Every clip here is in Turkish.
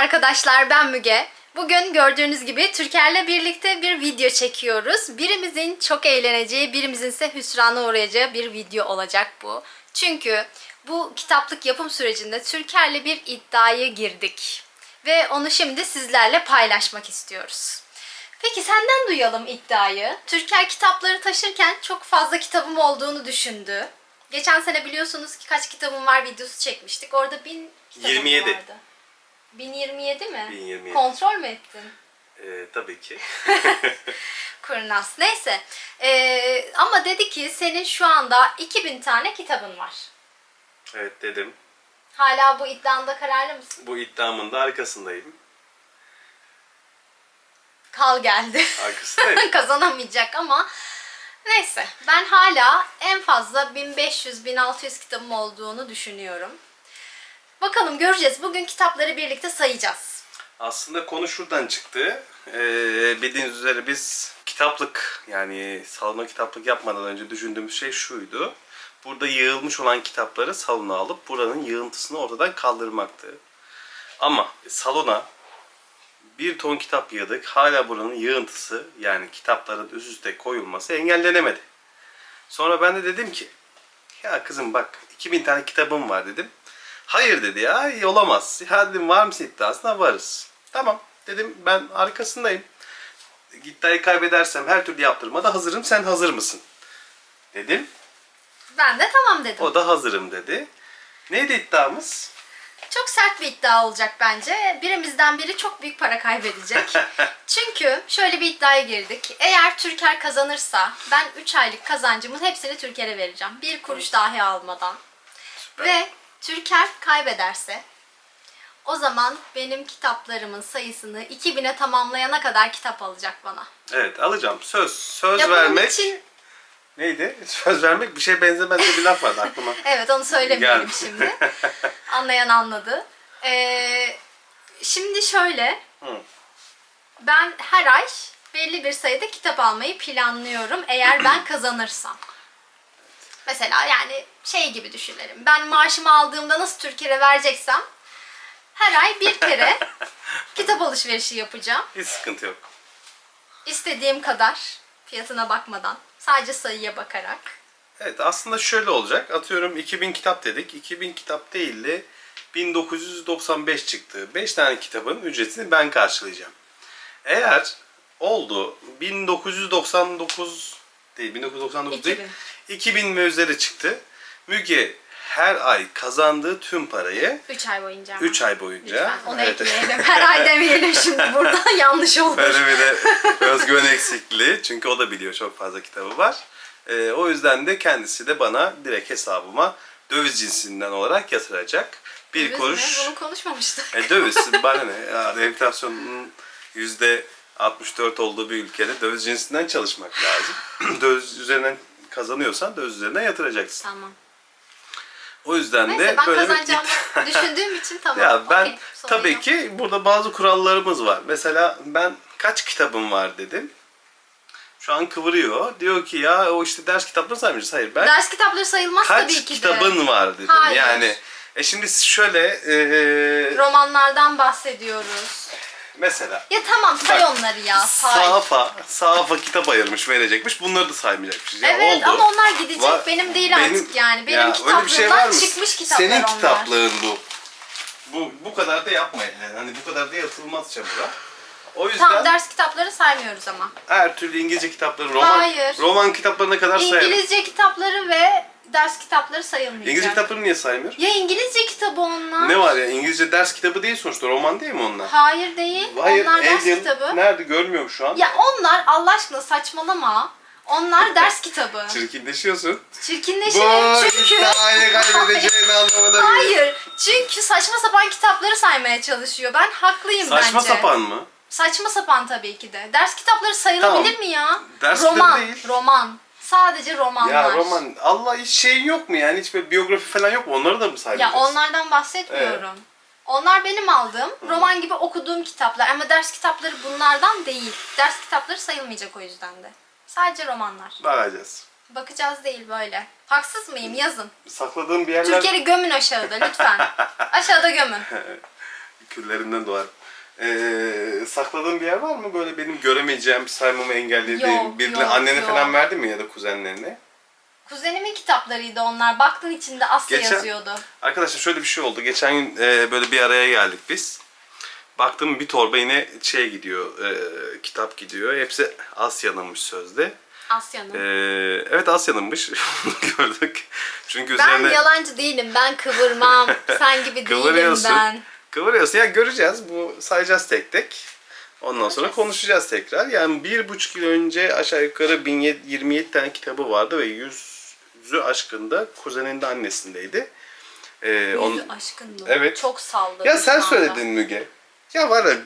arkadaşlar ben Müge. Bugün gördüğünüz gibi Türker'le birlikte bir video çekiyoruz. Birimizin çok eğleneceği, birimizin ise hüsrana uğrayacağı bir video olacak bu. Çünkü bu kitaplık yapım sürecinde Türker'le bir iddiaya girdik. Ve onu şimdi sizlerle paylaşmak istiyoruz. Peki senden duyalım iddiayı. Türker kitapları taşırken çok fazla kitabım olduğunu düşündü. Geçen sene biliyorsunuz ki kaç kitabım var videosu çekmiştik. Orada bin kitabım 27. vardı. 1027 mi? 1027. Kontrol mü ettin? Ee, tabii ki. Kurnaz. Neyse. Ee, ama dedi ki senin şu anda 2000 tane kitabın var. evet dedim. Hala bu iddianda kararlı mısın? Bu iddiamın da arkasındayım. Kal geldi. Arkasındayım. Kazanamayacak ama neyse. Ben hala en fazla 1500-1600 kitabım olduğunu düşünüyorum. Bakalım göreceğiz. Bugün kitapları birlikte sayacağız. Aslında konu şuradan çıktı. Ee, bildiğiniz üzere biz kitaplık yani salona kitaplık yapmadan önce düşündüğümüz şey şuydu. Burada yığılmış olan kitapları salona alıp buranın yığıntısını ortadan kaldırmaktı. Ama salona bir ton kitap yığdık. Hala buranın yığıntısı yani kitapların üst üste koyulması engellenemedi. Sonra ben de dedim ki ya kızım bak 2000 tane kitabım var dedim. Hayır dedi ya olamaz. Ya dedim var mısın iddiasına varız. Tamam dedim ben arkasındayım. İddiayı kaybedersem her türlü yaptırmada hazırım sen hazır mısın? Dedim. Ben de tamam dedim. O da hazırım dedi. Neydi iddiamız? Çok sert bir iddia olacak bence. Birimizden biri çok büyük para kaybedecek. Çünkü şöyle bir iddiaya girdik. Eğer Türker kazanırsa ben 3 aylık kazancımın hepsini Türker'e vereceğim. Bir kuruş dahi almadan. Süper. Ve Türker kaybederse o zaman benim kitaplarımın sayısını 2000'e tamamlayana kadar kitap alacak bana. Evet alacağım. Söz. Söz Ya vermek. için Neydi? Söz vermek bir şey benzemez bir laf vardı aklıma. Evet onu söylemeyelim Gel. şimdi. Anlayan anladı. Ee, şimdi şöyle. Hı. Ben her ay belli bir sayıda kitap almayı planlıyorum eğer ben kazanırsam. Mesela yani şey gibi düşünelim. Ben maaşımı aldığımda nasıl Türkiye'ye vereceksem her ay bir kere kitap alışverişi yapacağım. Hiç sıkıntı yok. İstediğim kadar fiyatına bakmadan sadece sayıya bakarak. Evet aslında şöyle olacak. Atıyorum 2000 kitap dedik. 2000 kitap değil de 1995 çıktı. 5 tane kitabın ücretini ben karşılayacağım. Eğer oldu 1999 değil 1999 değil 2000 ve üzeri çıktı. Müge her ay kazandığı tüm parayı 3 ay boyunca. ama. 3 ay boyunca Lütfen onu Evet. ekleyelim. Her ay demeyelim şimdi burada yanlış olur. Böyle bir de özgüven eksikliği. Çünkü o da biliyor çok fazla kitabı var. Ee, o yüzden de kendisi de bana direkt hesabıma döviz cinsinden olarak yatıracak. Bir Biz kuruş. mi? Bunu konuşmamıştık. E, döviz bana ne? Ya, enflasyonun yüzde 64 olduğu bir ülkede döviz cinsinden çalışmak lazım. döviz üzerinden kazanıyorsan döviz üzerinden yatıracaksın. Tamam. O yüzden Neyse de ben böyle bir düşündüğüm için tamam. ya ben sorun tabii yok. ki burada bazı kurallarımız var. Mesela ben kaç kitabım var dedim. Şu an kıvırıyor. Diyor ki ya o işte ders kitapları saymayacağız. Hayır ben Ders kitapları sayılmaz kaç tabii ki de. kitabın var dedim. Hayır. Yani e şimdi şöyle e, Romanlardan bahsediyoruz. Mesela Ya tamam say Bak, onları ya say. Safa, Safa kitap ayırmış verecekmiş. Bunları da saymayacakmış. Ya Evet oldu. ama onlar gidecek. Var- Benim değil artık yani. Benim Ya kitaplığımdan bir şey var mı? çıkmış kitaplar Senin onlar. kitaplığın bu. Bu bu kadar da yapmayın yani. Hani bu kadar da yatılmaz çamura. O yüzden Tamam ders kitapları saymıyoruz ama. her türlü İngilizce kitapları, roman Hayır. roman kitaplarına kadar sayarım. İngilizce kitapları ve ders kitapları sayılmayacak. İngilizce kitapları niye saymıyor? Ya İngilizce kitabı onlar. Ne var ya? İngilizce ders kitabı değil sonuçta. Roman değil mi onlar? Hayır değil. Hayır, onlar ders Alien. kitabı. Nerede? Görmüyorum şu an. Ya onlar Allah aşkına saçmalama. Onlar ders kitabı. Çirkinleşiyorsun. Çirkinleşirim Bu çünkü. iddiayı kaybedeceğin anlamına geliyor. Hayır. Çünkü saçma sapan kitapları saymaya çalışıyor. Ben haklıyım Saçma bence. sapan mı? Saçma sapan tabii ki de. Ders kitapları sayılabilir Tamam. mi ya? Ders roman, kitabı değil. roman. Sadece romanlar. Ya roman Allah hiç şeyin yok mu yani hiç böyle biyografi falan yok mu? Onları da mı Ya saymayacağız? onlardan bahsetmiyorum. Onlar benim aldığım roman gibi okuduğum kitaplar ama ders kitapları bunlardan değil. Ders kitapları sayılmayacak o yüzden de. Sadece romanlar. Bakacağız. Bakacağız değil böyle. Haksız mıyım? Yazın. Sakladığım bir yerler Türkiye'yi gömün aşağıda lütfen. aşağıda gömün. küllerinden doğar. Ee, sakladığın bir yer var mı? Böyle benim göremeyeceğim, saymamı engellediğin, Yok, birine yok, annene yok. falan verdin mi ya da kuzenlerine? Kuzenimin kitaplarıydı onlar. Baktın içinde Asya Geçen- yazıyordu. Arkadaşlar şöyle bir şey oldu. Geçen gün e, böyle bir araya geldik biz. Baktım bir torba yine şey gidiyor, e, kitap gidiyor. Hepsi Asya'nınmış sözde. Asya'nın. Ee, evet Asya'nınmış. Gördük. Çünkü ben üzerine yalancı değilim. Ben kıvırmam. Sen gibi değilim kıvırıyorsun. ben. Kıvırıyorsun. Ya göreceğiz. Bu sayacağız tek tek. Ondan sonra konuşacağız tekrar. Yani bir buçuk yıl önce aşağı yukarı 1027 tane kitabı vardı ve yüzü aşkında kuzeninin de annesindeydi. Ee, Yüzü on- aşkındı. Evet. Çok salladı. Ya sen anda. söyledin Müge. Ya var ya...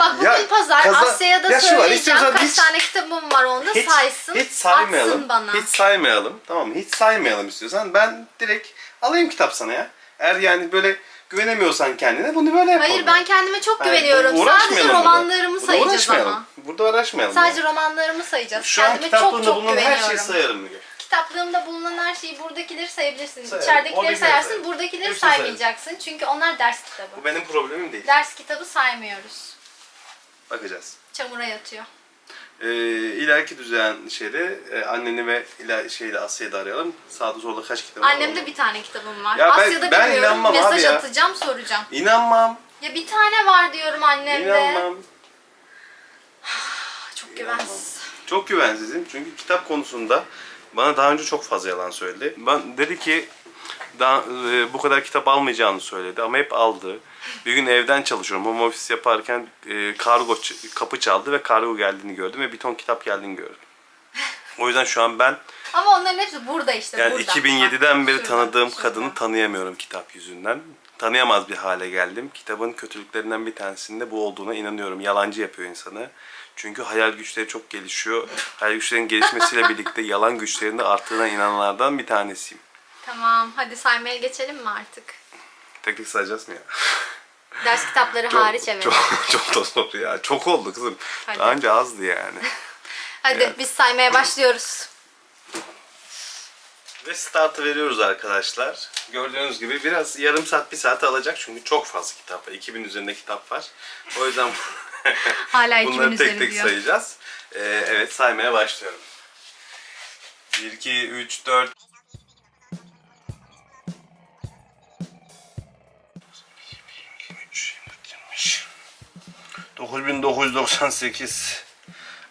Bak bugün Ya, pazar kaza- Asya'ya da Ya şu var, söyleyeceğim. istiyorsan Kaç hiç- tane kitabım var onda hiç, saysın. hiç saymayalım. Atsın bana. Hiç saymayalım. Tamam? Hiç saymayalım istiyorsan. Ben direkt alayım kitap sana ya. Eğer yani böyle güvenemiyorsan kendine bunu böyle yapalım. Hayır ben kendime çok Hayır, güveniyorum. Sadece uğraşmayalım romanlarımı burada. sayacağız uğraşmayalım. ama. Burada uğraşmayalım. Sadece yani. romanlarımı sayacağız. Şu an Kendime çok kitaplığında çok bulunan güveniyorum. her şeyi sayarım Müge. Kitaplığımda bulunan her şeyi buradakileri sayabilirsin. Sayarım. İçeridekileri Oradakileri sayarsın, sayarım. buradakileri Hepsini sayarım. saymayacaksın. Çünkü onlar ders kitabı. Bu benim problemim değil. Ders kitabı saymıyoruz. Bakacağız. Çamura yatıyor. Ee, ileriki düzen şeyde e, anneni ve iler şeyde Asya'yı da arayalım. Sağda solda kaç kitap var? Annemde bir tane kitabım var. Ya ben- Asya'da ben bilmiyorum. inanmam Mesaj abi ya. atacağım, soracağım. İnanmam. Ya bir tane var diyorum annemde. İnanmam. Çok güvensiz. Çok güvensizim çünkü kitap konusunda bana daha önce çok fazla yalan söyledi. Ben dedi ki daha e, bu kadar kitap almayacağını söyledi ama hep aldı. Bir gün evden çalışıyorum. Home office yaparken e, kargo kapı çaldı ve kargo geldiğini gördüm ve bir ton kitap geldiğini gördüm. O yüzden şu an ben Ama onların hepsi burada işte. yani burada. 2007'den Bak, beri tanıdığım şurada. kadını tanıyamıyorum kitap yüzünden. Tanıyamaz bir hale geldim. Kitabın kötülüklerinden bir tanesinde bu olduğuna inanıyorum. Yalancı yapıyor insanı. Çünkü hayal güçleri çok gelişiyor. Hayal güçlerinin gelişmesiyle birlikte yalan güçlerinin de arttığına inananlardan bir tanesiyim. Tamam hadi saymaya geçelim mi artık? Tek tek sayacağız mı ya? Ders kitapları Çok, hariç evet. çok, çok da zor ya. Çok oldu kızım. Hadi. Daha önce azdı yani. Hadi Evet. biz saymaya başlıyoruz. Ve startı veriyoruz arkadaşlar. Gördüğünüz gibi biraz yarım saat bir saat alacak çünkü çok fazla kitap var. 2000 üzerinde kitap var. O yüzden Hala 2000 bunları tek tek diyor. sayacağız. Ee, evet saymaya başlıyorum. 1, 2, 3, 4, 9998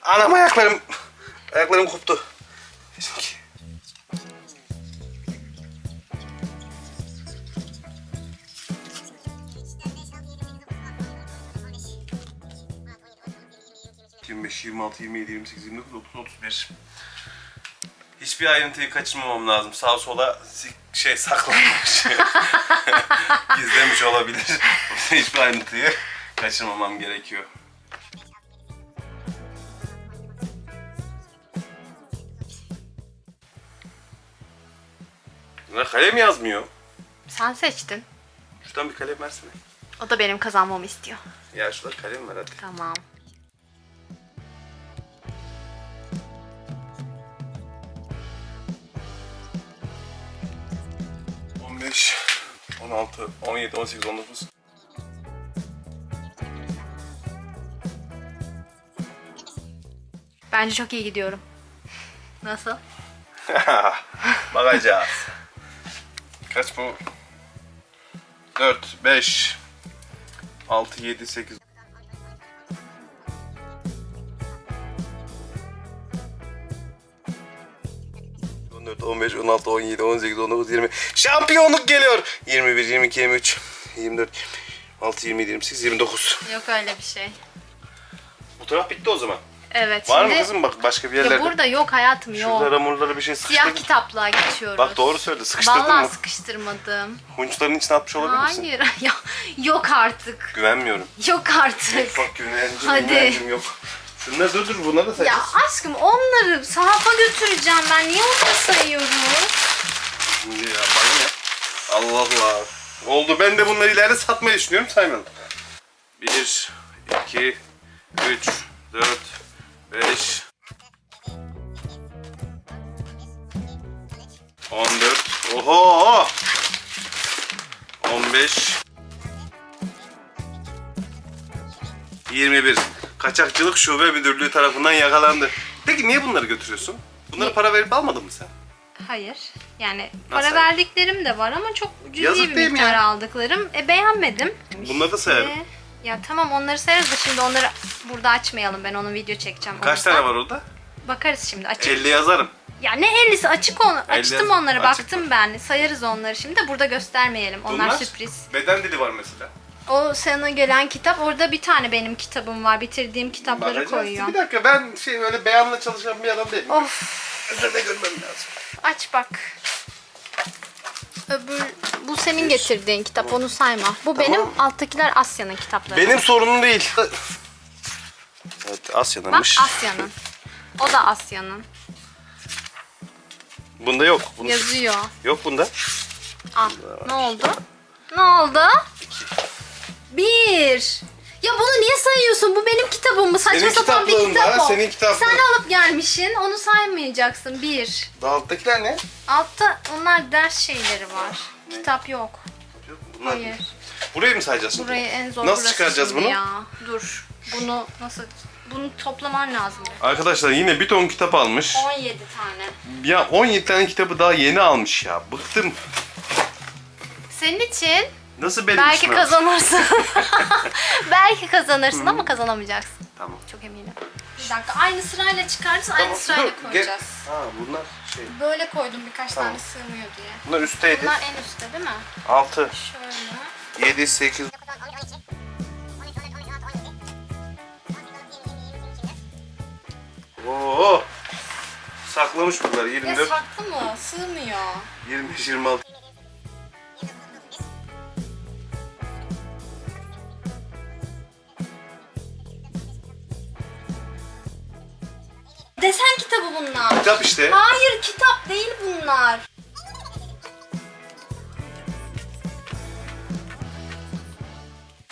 Anam ayaklarım ayaklarım koptu. Yedi, yirmi sekiz, yirmi dokuz, otuz, otuz bir. Hiçbir ayrıntıyı kaçırmamam lazım. Sağa sola şey saklanmış. Gizlemiş olabilir. Hiçbir ayrıntıyı kaçırmamam gerekiyor. Buna kalem yazmıyor. Sen seçtin. Şuradan bir kalem versene. O da benim kazanmamı istiyor. Ya şurada kalem ver hadi. Tamam. On beş, on altı, on yedi, on sekiz, on dokuz. Bence çok iyi gidiyorum. Nasıl? Bakacağız. Kaç bu? 4, 5, 6, 7, 8. On dört, on beş, on altı, on yedi, on sekiz, on dokuz, yirmi. Şampiyonluk geliyor. 21, 22, 23, 24, 26, 27, 28, 29. Yok öyle bir şey. Bu taraf bitti o zaman. Evet. Var şimdi... mı kızım bak başka bir yerlerde? Ya burada yok hayatım yok. Şuralara murlara bir şey Siyah sıkıştırdın. kitaplığa geçiyoruz. Bak doğru söyle sıkıştırdın Vallahi mı? sıkıştırmadım. Hunçların içine atmış olabilir misin? Hayır. ya, yok artık. Güvenmiyorum. Yok artık. Bak güvencim, Hadi. güvencim yok. Şunları dur dur bunları da Ya sayacağız. aşkım onları sahafa götüreceğim ben. Niye onları sayıyoruz? Şimdi ya bana ne? Allah Allah. Oldu ben de bunları ileride satmayı düşünüyorum saymayalım. 1, 2, 3, 4, 5, 14, oho! 15, 21. Kaçakçılık Şube Müdürlüğü tarafından yakalandı. Peki niye bunları götürüyorsun? Bunları para verip almadın mı sen? Hayır. Yani Nasıl? para verdiklerim de var ama çok cüzi Yazık bir değil mi miktar ya? aldıklarım. E beğenmedim. Bunları da sayarım. E, ya tamam onları sayarız da şimdi onları burada açmayalım. Ben onun video çekeceğim. Kaç yüzden. tane var orada? Bakarız şimdi açık. 50 yazarım. Ya ne 50'si açık onu. Açtım yaz- onları açık baktım ben. Sayarız onları şimdi de burada göstermeyelim. Onlar Bunlar sürpriz. Beden dili var mesela. O sana gelen kitap orada bir tane benim kitabım var. Bitirdiğim kitapları Bakacağız. koyuyorum. Bir dakika ben şey öyle beyanla çalışan bir adam değilim. Of Üzerine görmem lazım. aç bak. Öbür bu senin getirdiğin kitap onu sayma. Bu benim alttakiler Asya'nın kitapları. Benim sorunum değil. Evet Bak Asya'danmış. Asya'nın. O da Asya'nın. Bunda yok. Bunda... Yazıyor. Yok bunda. Al. Ne oldu? Ne oldu? Bir. Ya bunu niye sayıyorsun? Bu benim? Saçma Senin sapan bir kitap o. senin kitaplığın. Sen alıp gelmişsin. Onu saymayacaksın. Bir. Alttakiler ne? Altta onlar ders şeyleri var. Kitap yok. Bunlar Hayır. Burayı mı sayacağız şimdi? Burayı en zor Nasıl çıkaracağız bunu? Ya. Dur. Bunu nasıl... Bunu toplaman lazım. Arkadaşlar yine bir ton kitap almış. 17 tane. Ya 17 tane kitabı daha yeni almış ya. Bıktım. Senin için Nasıl benim belki işime? kazanırsın. belki kazanırsın ama kazanamayacaksın. Tamam. Çok eminim. Bir dakika aynı sırayla çıkarız aynı sırayla Dur, gel- koyacağız. Ha bunlar şey. Böyle koydum birkaç Tamam. tane sığmıyor diye. Bunlar üstteydi. Bunlar en üstte değil mi? 6, Şöyle. 7, 8. Oo. Saklamış bunlar Ya 24, saklı mı? Sığmıyor. 25, 26. Desen kitabı bunlar. Kitap işte. Hayır kitap değil bunlar.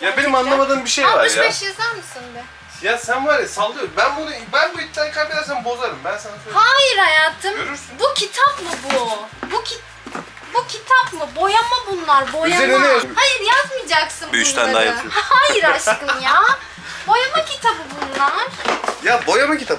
Ya benim anlamadığım bir şey var ya. 65 yazar mısın be? Ya sen var ya sallıyorsun. Ben bunu ben bu iddiayı kaybedersem bozarım. Ben sana söyleyeyim. Hayır hayatım. Görürsün. Bu kitap mı bu? Bu ki bu kitap mı? Boyama bunlar, boyama. Üzerine ne? Hayır yazmayacaksın Bir üç bunları. tane daha yazıyor. Hayır aşkım ya. Boyama kitabı bunlar. Ya boyama kitap.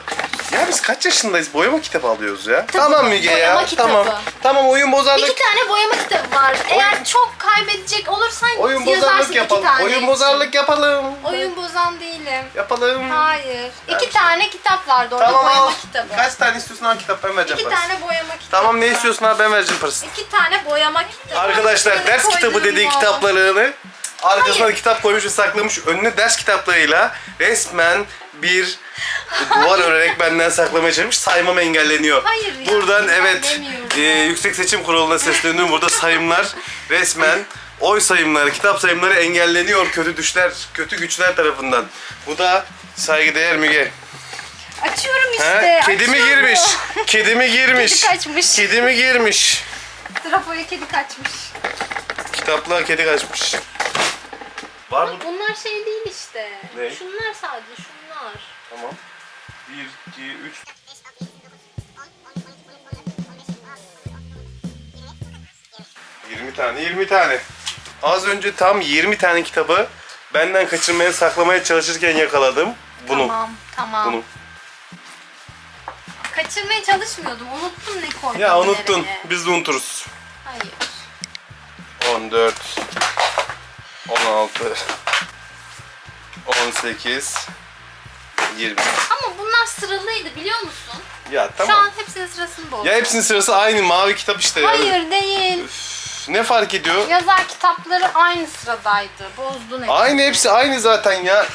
Ya biz kaç yaşındayız? Boyama kitabı alıyoruz ya. tamam Müge boyama ya. kitabı. Tamam. Tamam oyun bozarlık. İki tane boyama kitabı var. Eğer çok kaybedecek olursan Oyun yazarsın bozarlık iki yapalım. tane Oyun bozarlık yapalım. Oyun bozan değilim. Yapalım. Hayır. İki tane kitap vardı orada Tamam boyama al. kitabı. Kaç tane istiyorsun al kitap ben vereceğim İki parasını. tane boyama kitabı. Tamam ne var. istiyorsun al ben vereceğim parasını. İki tane boyama kitabı. Arkadaşlar Böyle ders kitabı koyduğum dediği o. kitaplarını arkasına Hayır. kitap koymuş ve saklamış. Önüne ders kitaplarıyla resmen bir duvar örerek benden saklamaya çalışmış. Saymam engelleniyor. Hayır ya, Buradan evet e, Yüksek Seçim Kurulu'na sesleniyorum. Burada sayımlar resmen oy sayımları, kitap sayımları engelleniyor kötü düşler, kötü güçler tarafından. Bu da saygıdeğer Müge. Açıyorum işte. He? Kedi mi açıyorum. girmiş? Kedi mi girmiş? Kedi kaçmış. Kedi mi girmiş? Trafoya kedi kaçmış. Kitaplığa kedi kaçmış. Var mı? Bunlar şey değil işte. Ne? Şunlar sadece şunlar. Tamam. 1, 2, 3. Yirmi tane, 20 tane. Az önce tam 20 tane kitabı benden kaçırmaya, saklamaya çalışırken yakaladım. Bunu. Tamam, tamam. Bunu. Kaçırmaya çalışmıyordum. Unuttum ne koydum. Ya unuttun. nereye. Biz de unuturuz. Hayır. 14 16 18 20 Ama bunlar sıralıydı biliyor musun? Ya Şu tamam. an hepsinin sırasını bozdum. Ya hepsinin sırası aynı mavi kitap işte. ya. Hayır değil. Üf, Ne fark ediyor? Yazar kitapları aynı sıradaydı. Bozdun hepsini. Aynı hepsi aynı zaten ya.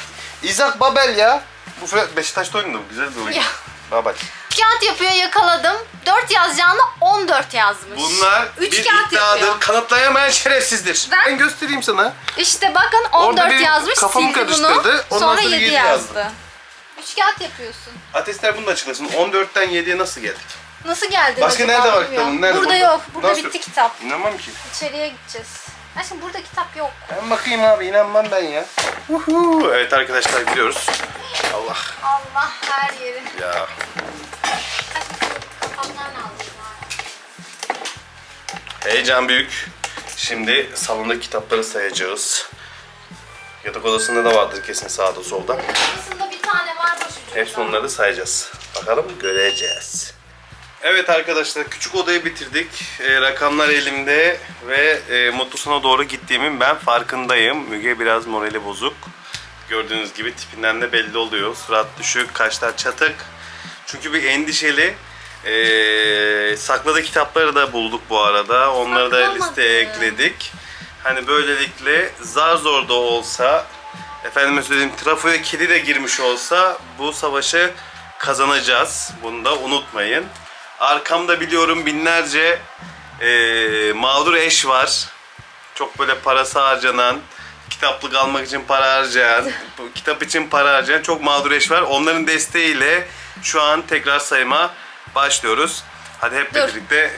İzak Babel ya. Bu Beşiktaş'ta oynadı bu güzel bir oyun. Ya. Babel. Kağıt yapıyor yakaladım. 4 yazacağını 14 yazmış. Bunlar 3 bir kağıt iddiadır. yapıyor. Kanıtlayamayan şerefsizdir. Ben- Ben, göstereyim sana. İşte bakın Orada 14 benim yazmış kafamı sildi bunu. karıştırdı. Ondan Sonra sonra 7 yedi yazdı. yazdı. 3 kağıt yapıyorsun. Atestler bunu da açıklasın. 14'ten 7'ye nasıl geldik? Nasıl geldin Başka acaba nerede var bilmiyorum. kitabın? Nerede? Burada yok. Burada Nasıl bitti kitap. İnanmam ki. İçeriye gideceğiz. Aşkım burada kitap yok. Ben bakayım abi inanmam ben ya. Uhu. Evet arkadaşlar gidiyoruz. Allah Allah her yeri. ya. Heyecan büyük. Şimdi salonda kitapları sayacağız. Yatak odasında da vardır kesin sağda solda. Arasında bir tane var başucunda. Hepsi onları da sayacağız. Bakalım göreceğiz. Evet arkadaşlar küçük odayı bitirdik. E, rakamlar elimde ve e, mutlu sona doğru gittiğimin ben farkındayım. Müge biraz morali bozuk. Gördüğünüz gibi tipinden de belli oluyor. Surat düşük, kaşlar çatık. Çünkü bir endişeli. E, sakladığı kitapları da bulduk bu arada. Onları da Saklamadı. listeye ekledik. Hani böylelikle zar zor da olsa efendime söyleyeyim trafoya kedi de girmiş olsa bu savaşı kazanacağız. Bunu da unutmayın. Arkamda biliyorum binlerce eee, mağdur eş var. Çok böyle parası harcanan, kitaplık almak için para harcayan, kitap için para harcayan çok mağdur eş var. Onların desteğiyle şu an tekrar sayıma başlıyoruz. Hadi hep Dur. birlikte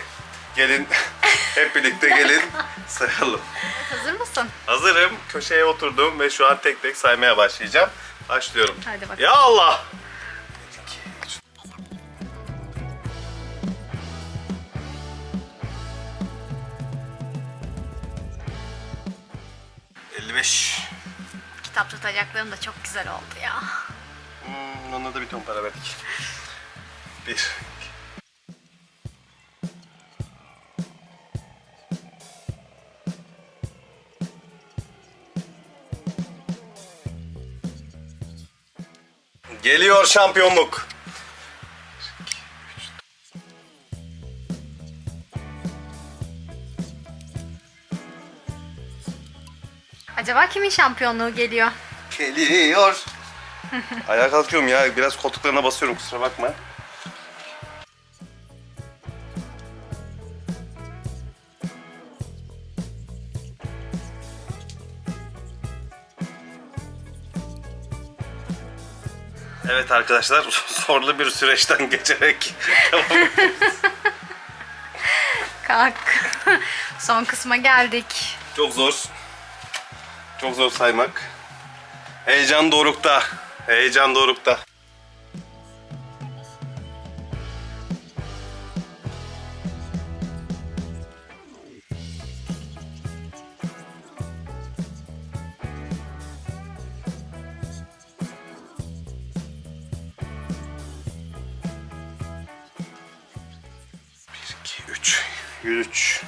gelin, hep birlikte gelin sayalım. Hazır mısın? Hazırım. Köşeye oturdum ve şu an tek tek saymaya başlayacağım. Başlıyorum. Hadi bakalım. Ya Allah! ...55. Kitap tutacaklarım da çok güzel oldu ya. Hmm, ona da bir ton para verdik. Bir. Geliyor şampiyonluk. Acaba kimin şampiyonluğu geliyor? Geliyor. Ayağa kalkıyorum ya. Biraz koltuklarına basıyorum kusura bakma. Evet arkadaşlar zorlu bir süreçten geçerek Kalk. Son kısma geldik. çok zor. Çok zor saymak. Heyecan dorukta. Heyecan dorukta. 103.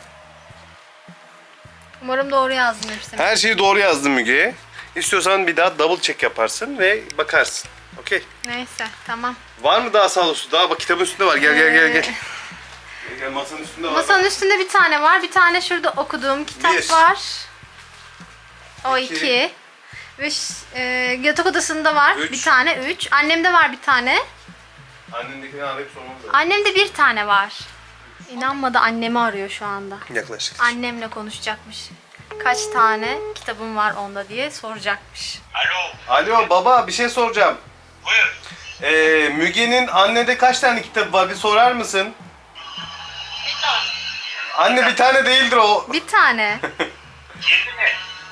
Umarım doğru yazdım hepsini. Her şeyi doğru yazdım Müge. İstiyorsan bir daha double check yaparsın ve bakarsın. Okey. Neyse tamam. Var mı daha sağ su? Daha bak kitabın üstünde var. Gel gel gel gel. Ee, Gel, gel masanın üstünde var. Masanın üstünde bir tane var. Bir tane şurada okuduğum kitap Bir. var. O İki. iki. Ve ş- e, yatak odasında var Üç. bir tane. Üç. Annemde var bir tane. Annendekini arayıp sormamız lazım. Annemde bir tane var. İnanmadı annemi arıyor şu anda. Yaklaşık. Annemle konuşacakmış. Kaç tane kitabım var onda diye soracakmış. Alo, Alo baba bir şey soracağım. buyur. Ee, Müge'nin annede kaç tane kitabı var bir sorar mısın? Bir tane. Anne bir tane değildir o. Bir tane. Yedi mi?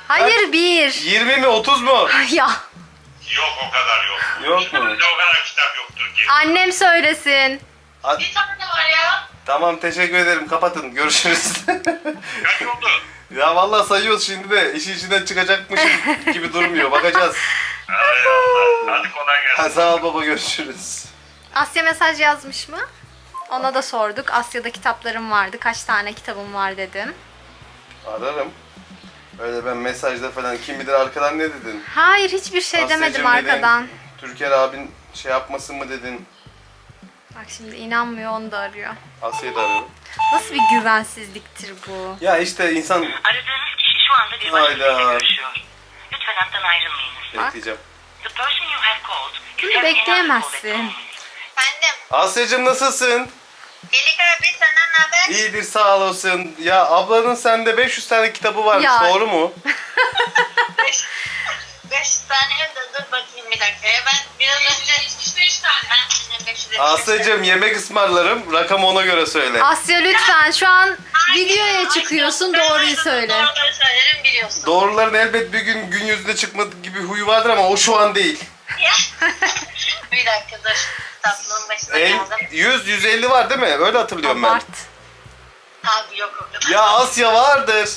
Hayır bir. 20 mi 30 mu? ya Yok o kadar yok. Yok mu? Bizde o kadar kitap yoktur ki. annem söylesin. Bir tane var ya. Tamam teşekkür ederim kapatın görüşürüz. Kaç oldu? ya vallahi sayıyoruz şimdi de işin içinden çıkacakmışım gibi durmuyor bakacağız. Hay Allah. Hadi kolay gelsin. Ha, sağ ol baba görüşürüz. Asya mesaj yazmış mı? Ona da sorduk. Asya'da kitaplarım vardı. Kaç tane kitabım var dedim. Ararım. Öyle ben mesajda falan kim bilir arkadan ne dedin? Hayır hiçbir şey Asya'cım demedim dedin, arkadan. Türker abin şey yapmasın mı dedin? Bak şimdi inanmıyor onu da arıyor. Asya'yı da ararım. Nasıl bir güvensizliktir bu? Ya işte insan Aradığınız kişi şu anda bir başkasıyla Hayda. görüşüyor. Lütfen hattan ayrılmayınız. bekleyeceğim. The person you have called is Bunu bekleyemezsin. available. Efendim, Asya'cım nasılsın? Elik abi senden ne haber? İyidir sağ olasın. Ya ablanın sende 500 tane kitabı varmış Ya. doğru mu? Beş, beş tane de dur bakayım bir dakika. ya. Ben biraz önce... 75 tane. Ben senin 575 Asya'cım yemek ısmarlarım. Rakamı ona göre söyle. Asya lütfen şu an Ay, videoya ay, çıkıyorsun doğruyu söyle. Doğruları söylerim biliyorsun. Doğruların elbet bir gün gün yüzüne çıkmadığı gibi huyu vardır ama o şu an değil. Bir dakika dur. Tatlının başına El, geldim. 100 150 var değil mi? Öyle hatırlıyorum ben. Abart. Abi yok o kadar. Ya Asya vardır.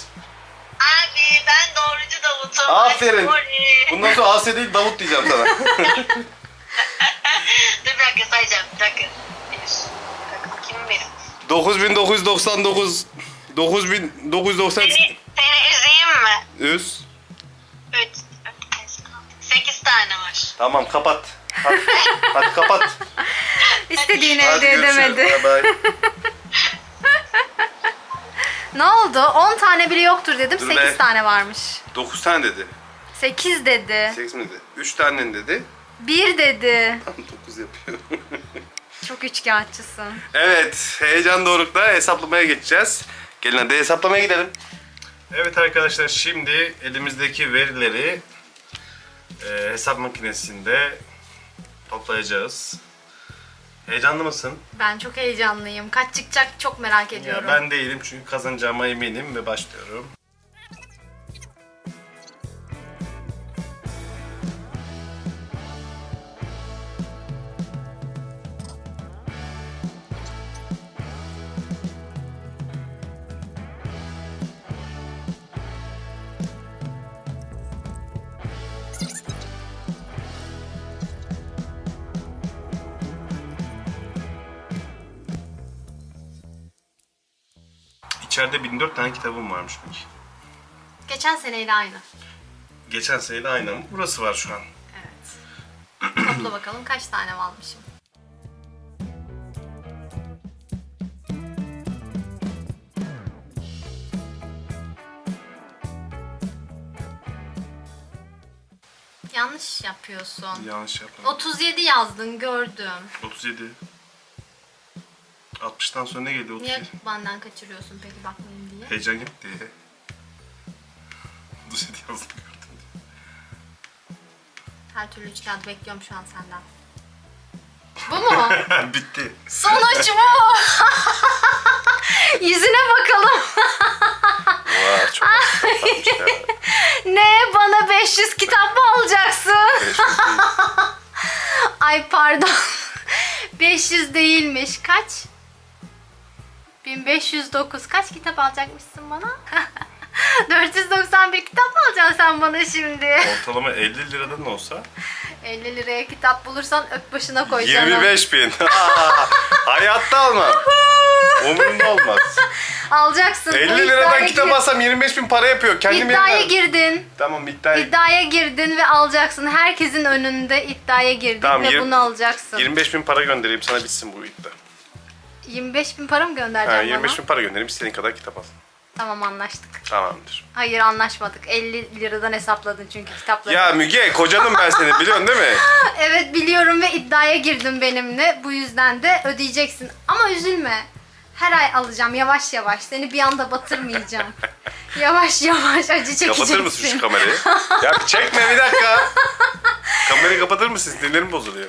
Abi ben doğrucu Davut'um. Aferin. Oley. Bundan sonra Asya değil Davut diyeceğim sana. Dur bir dakika sayacağım. Bir dakika. Bir. Kim benim? 9999 9990 Seni, seni üzeyim mi? Üz. 3, 8 tane var. Tamam kapat. Hadi, hadi kapat. İstediğini Hadi elde görüşürüz. edemedi. Bay bay. Ne oldu? 10 tane bile yoktur dedim. Dur 8 be. tane varmış. 9 tane dedi. 8 dedi. 8 mi dedi? 3 tane dedi. 1 dedi. 9 yapıyor. Çok üçkağıtçısın. evet, heyecan dorukta hesaplamaya geçeceğiz. Gelin hadi hesaplamaya gidelim. Evet arkadaşlar şimdi elimizdeki verileri e, hesap makinesinde toplayacağız. Heyecanlı mısın? Ben çok heyecanlıyım. Kaç çıkacak çok merak ediyorum. Ya ben değilim çünkü kazanacağıma eminim ve başlıyorum. İçeride 1004 tane kitabım varmış peki. Geçen seneyle aynı. Geçen seneyle aynı ama burası var şu an. Evet. Topla bakalım kaç tane almışım. Yanlış yapıyorsun. Yanlış yapmadım. 37 yazdın gördüm. 37. 60'tan sonra ne geliyor? 37. Niye benden kaçırıyorsun peki bakmayayım diye? Heyecan yok diye. 37 yazdım gördüm diye. Her türlü kağıt bekliyorum şu an senden. Bu mu? Bitti. Sonuç bu. Yüzüne bakalım. Vay çok ya. Ne bana 500 kitap mı alacaksın? 500 değil. Ay pardon. 500 değilmiş. Kaç? 1509. Kaç kitap alacakmışsın bana? 491 kitap mı alacaksın sen bana şimdi? Ortalama 50 liradan olsa 50 liraya kitap bulursan öp başına koy canım. 25 bin. Hayatta almam. Umurumda olmaz. Alacaksın. Bu 50 iddiaya liradan kitap gir- alsam 25 bin para yapıyor. Kendim İddiaya yapmam. girdin. Tamam iddiaya İddiaya girdin ve alacaksın. Herkesin önünde iddiaya girdin Tamam, ve yirmi- bunu alacaksın. 25 bin para göndereyim sana bitsin bu iddia. 25 bin para mı Ha, göndereceksin 25 bana? bin para göndereyim istediğin kadar kitap al. Tamam anlaştık. Tamamdır. Hayır anlaşmadık. 50 liradan hesapladın çünkü kitapları. Ya Müge kocanım ben senin biliyorsun değil mi? Evet biliyorum ve iddiaya girdin benimle. Bu yüzden de ödeyeceksin. Ama üzülme. Her ay alacağım yavaş yavaş. Seni bir anda batırmayacağım. yavaş yavaş acı çekeceksin. Kapatır mısın şu kamerayı? ya bir çekme bir dakika. Kamerayı kapatır mısın? Sinirlerim bozuluyor.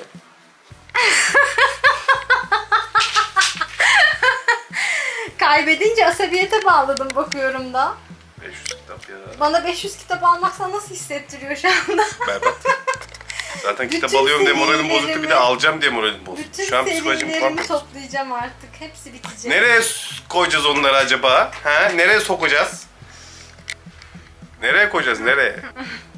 Kaybedince asabiyete bağladım bakıyorum da. 500 kitap ya. Bana 500 kitap almak sana nasıl hissettiriyor şu anda? Berbat. Zaten kitap Bütün alıyorum diye moralim bozuktu. Bir de serilerimi- alacağım diye moralim bozuktu. Bütün Şu an psikolojim serilerimi korkunç. toplayacağım artık. Hepsi bitecek. Nereye s- koyacağız onları acaba? Ha? Nereye sokacağız? Nereye koyacağız? Nereye?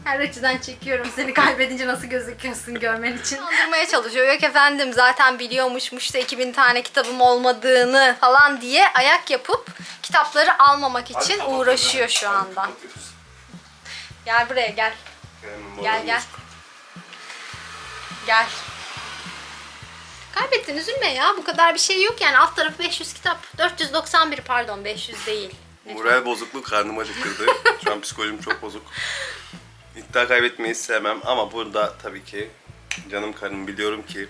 Her açıdan çekiyorum seni kaybedince nasıl gözüküyorsun görmen için. Kandırmaya çalışıyor. Yok efendim zaten biliyormuşmuş da 2000 tane kitabım olmadığını falan diye ayak yapıp kitapları almamak için uğraşıyor şu anda. Gel buraya gel. Gel gel. Gel. Kaybettin üzülme ya. Bu kadar bir şey yok yani. Alt tarafı 500 kitap. 491 pardon 500 değil. Moral bozukluğu karnımı acıktırdı. Şu an psikolojim çok bozuk. İddia kaybetmeyi sevmem ama burada tabii ki canım karım biliyorum ki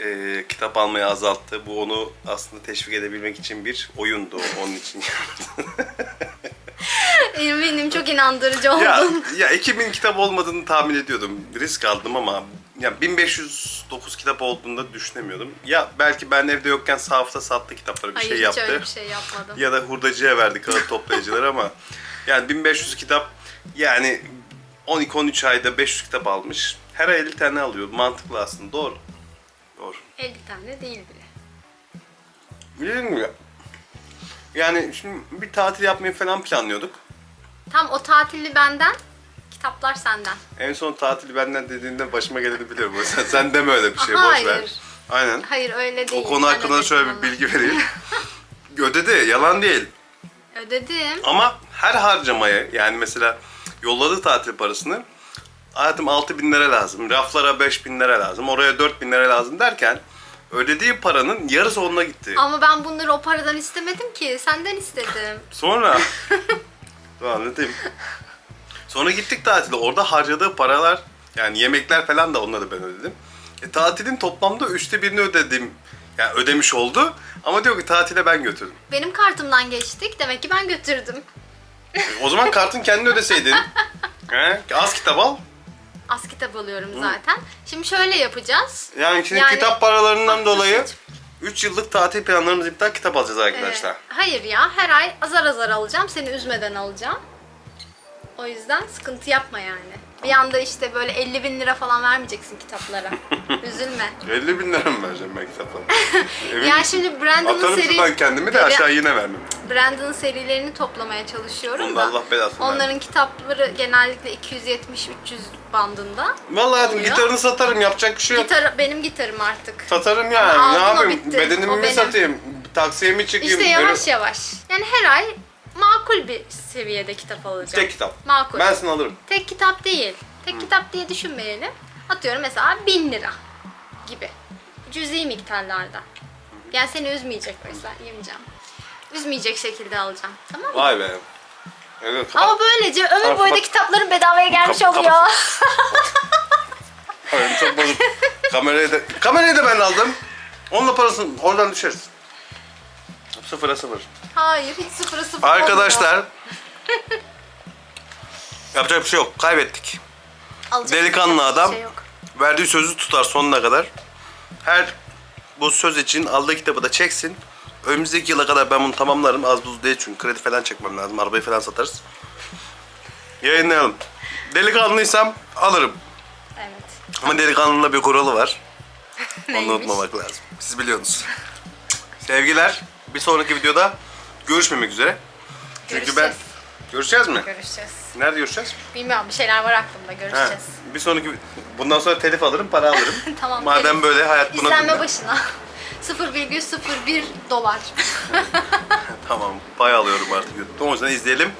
e, kitap almayı azalttı. Bu onu aslında teşvik edebilmek için bir oyundu. Onun için Eminim çok inandırıcı ya, oldun. ya 2000 kitap olmadığını tahmin ediyordum. Risk aldım ama ya 1509 kitap olduğunu da düşünemiyordum. Ya belki ben evde yokken sahafta sattı kitapları bir Hayır şey hiç yaptı. öyle bir şey yapmadım. ya da hurdacıya verdi kağıt toplayıcıları ama yani 1500 kitap yani 12-13 ayda 500 kitap almış. Her ay 50 tane alıyor. Mantıklı aslında. Doğru. Doğru. 50 tane değil bile. Bilmiyorum ya. Yani şimdi bir tatil yapmayı falan planlıyorduk. Tam o tatili benden, kitaplar senden. En son tatil benden dediğinde başıma geleni biliyorum. Yüzden sen deme öyle bir şey. Hayır. Boş ver. Aynen. Hayır öyle değil. O konu Ben hakkında ödedim şöyle bir bilgi vereyim. Ödedi, yalan değil. Ödedim. Ama her harcamayı yani mesela yolladığı tatil parasını hayatım 6 bin lira lazım, raflara 5 bin lira lazım, oraya 4 bin lira lazım derken ödediği paranın yarısı onunla gitti. Ama ben bunları o paradan istemedim ki. Senden istedim. Sonra Dur anlatayım. Sonra gittik tatile. Orada harcadığı paralar yani yemekler falan da onları ben ödedim. E, tatilin toplamda üçte birini ödedim. Yani ödemiş oldu. Ama diyor ki tatile ben götürdüm. Benim kartımdan geçtik. Demek ki ben götürdüm. E, o zaman kartın kendini ödeseydin. He? Az kitap al. Az kitap alıyorum zaten. Şimdi şöyle yapacağız. Yani şimdi Yani- kitap paralarından Ah, dolayı dur, 3 yıllık tatil planlarımız iptal kitap alacağız arkadaşlar. Ee, hayır ya her ay azar azar alacağım. Seni üzmeden alacağım. O yüzden sıkıntı yapma yani. Bir anda işte böyle 50 bin lira falan vermeyeceksin kitaplara. Üzülme. 50 bin lira mı vereceğim ben kitaplara? Emin Yani misin? şimdi Brandon'ın Atarım seri... şuradan kendimi de aşağı yine vermem. Brandon'ın serilerini toplamaya çalışıyorum Onu da. da Allah belasını Onların kitapları genellikle 270-300 bandında. Vallahi hayatım Oluyor. gitarını satarım yapacak bir şey yok. Gitar, benim gitarım artık. Satarım yani. Ama ne aldın o yapayım? bitti. Bedenimi O mi benim. satayım? Taksiye mi çıkayım? İşte yavaş Böyle- yavaş. Yani her ay makul bir seviyede kitap alacağım. Tek kitap. Makul. Ben sana alırım. Tek kitap değil. Tek kitap diye düşünmeyelim. Atıyorum mesela 1000 lira gibi. Cüzi miktarlarda. Yani seni üzmeyecek mesela yemeyeceğim. Üzmeyecek şekilde alacağım. Tamam mı? Vay be. Evet, Ama böylece ömür boyu da kitapların bedavaya gelmiş Kapat- oluyor. Kameram çok bozuk. kamerayı da, kamerayı da ben aldım. Onunla parasını oradan düşeriz. Sıfıra sıfır. Hayır hiç sıfıra sıfır Arkadaşlar olmuyor. yapacak bir şey yok. Kaybettik. Alacak delikanlı adam. şey yok. Verdiği sözü tutar sonuna kadar. Her bu söz için aldığı kitabı da çeksin. Önümüzdeki yıla kadar ben bunu tamamlarım. Az buz değil çünkü kredi falan çekmem lazım. Arabayı falan satarız. Yayınlayalım. Delikanlıysam alırım. Evet. Ama delikanlının da bir kuralı var. Onu unutmamak lazım. Siz biliyorsunuz. Sevgiler. Bir sonraki videoda görüşmemek üzere. Çünkü ben... Görüşeceğiz. Mi? Görüşeceğiz. Nerede görüşeceğiz? Bilmiyorum bir şeyler var aklımda Ha, görüşeceğiz. bir sonraki... Bundan sonra telif alırım, para alırım. Tamam. Madem telif. böyle hayat buna İzlenme başına. 0,01 dolar. Tamam, pay alıyorum artık. O yüzden izleyelim.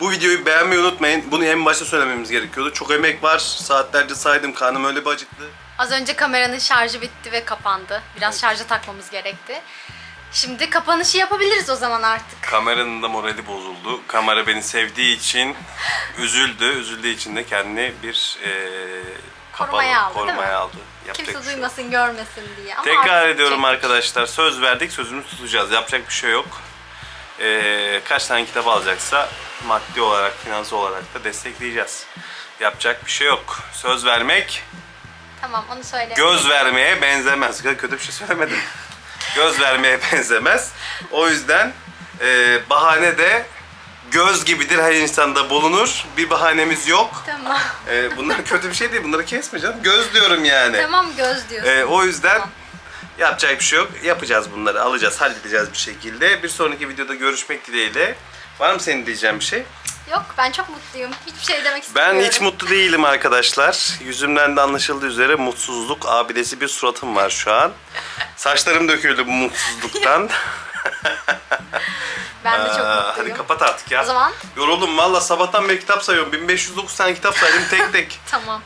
Bu videoyu beğenmeyi unutmayın. Bunu en başta söylememiz gerekiyordu. Çok emek var. Saatlerce saydım. Karnım öyle bir acıktı. Az önce kameranın şarjı bitti ve kapandı. Biraz şarja takmamız gerekti. Şimdi kapanışı yapabiliriz o zaman artık. Kameranın da morali bozuldu. Kamera beni sevdiği için üzüldü. Üzüldüğü için de kendini bir e, kapalı, Korumaya aldı, korumaya aldı. Yapacak Kimse şey yok. duymasın, görmesin diye. Ama Tekrar artık ediyorum çektik. arkadaşlar. Söz verdik, sözümüzü tutacağız. Yapacak bir şey yok. Ee, kaç tane kitap alacaksa maddi olarak, finansal olarak da destekleyeceğiz. Yapacak bir şey yok. Söz vermek Tamam onu söyle. göz vermeye benzemez. Kötü bir şey söylemedim. Göz vermeye benzemez. O yüzden e, bahane de göz gibidir her insanda bulunur. Bir bahanemiz yok. Tamam. E, bunlar kötü bir şey değil. Bunları kesme canım. Göz diyorum yani. tamam göz diyorsun. Ee, o yüzden Tamam. yapacak bir şey yok. Yapacağız bunları. Alacağız, halledeceğiz bir şekilde. Bir sonraki videoda görüşmek dileğiyle. Var mı senin diyeceğin bir şey? Yok ben çok mutluyum. Hiçbir şey demek Ben istemiyorum. hiç mutlu değilim arkadaşlar. Yüzümden de anlaşıldığı üzere mutsuzluk abidesi bir suratım var şu an. Saçlarım döküldü bu mutsuzluktan. Ben de çok Aa, mutluyum. Hadi kapat artık ya. O zaman Yoruldum valla sabahtan beri kitap sayıyorum. 1509 tane kitap saydım tek tek. tamam.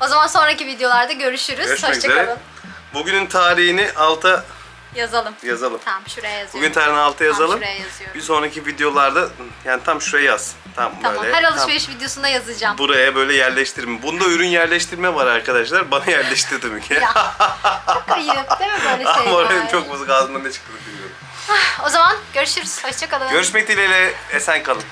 O zaman sonraki videolarda görüşürüz. Görüşmek üzere. Hoşçakalın. Bugünün tarihini alta Yazalım. yazalım. Tamam şuraya yazıyorum. Bugün tarihini alta yazalım. şuraya yazıyorum. Bir sonraki videolarda yani tam şuraya yaz. Tam, Tamam. böyle. Her tam alışveriş videosunda yazacağım. buraya böyle yerleştirme. Bunda ürün yerleştirme var arkadaşlar. Bana yerleştirdi mi ki? Ya. Çok ayıp değil mi böyle Ama moralim şeyler? çok bozuk ağzımdan ne çıktı bilmiyorum. O zaman görüşürüz. Hoşçakalın. Görüşmek dileğiyle esen kalın.